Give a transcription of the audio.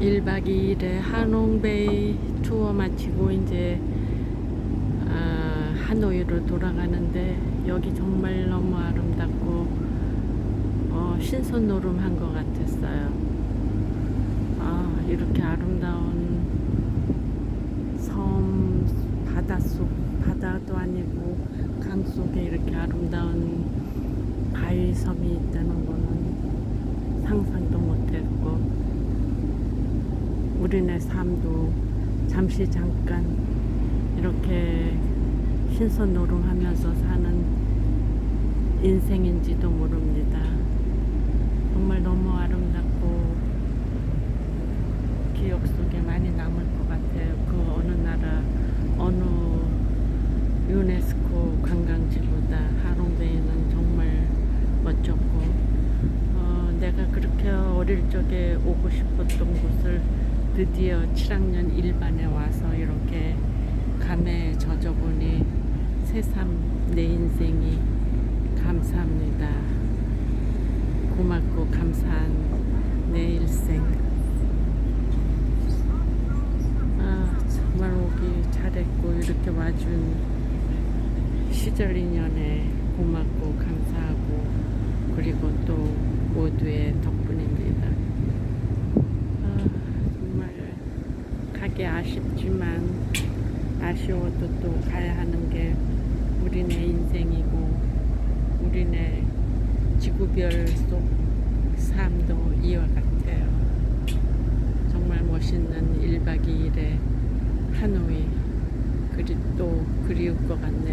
1박 2일에 하농베이 투어 마치고 이제 아, 하노이로 돌아가는데 여기 정말 너무 아름답고 어, 신선 노름한 것 같았어요. 아, 이렇게 아름다운 섬 바닷속 바다도 아니고 강 속에 이렇게 아름다운 바위 섬이 있다는 거는 상상도 못했고 우리네 삶도 잠시 잠깐 이렇게 신선 노름하면서 사는 인생인지도 모릅니다. 정말 너무 아름답고 기억 속에 많이 남을 것 같아요. 그 어느 나라 어느 유네스코 관광지보다 하롱베이는 정말 멋졌고 어, 내가 그렇게 어릴 적에 오고 싶었던 곳을 드디어 7학년 1반에 와서 이렇게 감에 젖어보니 새삼 내 인생이 감사합니다. 고맙고 감사한 내 일생. 아, 정말 오기 잘했고, 이렇게 와준 시절 인연에 고맙고 감사하고, 그리고 또 모두의 덕분입니다. 아, 정말 가기 아쉽지만, 아쉬워도 또 가야 하는 게 우리네 인생이고, 우리네 지구별 속 삶도 이와 같아요. 정말 멋있는 1박 2일의 하노이 그리 또 그리울 것 같네요.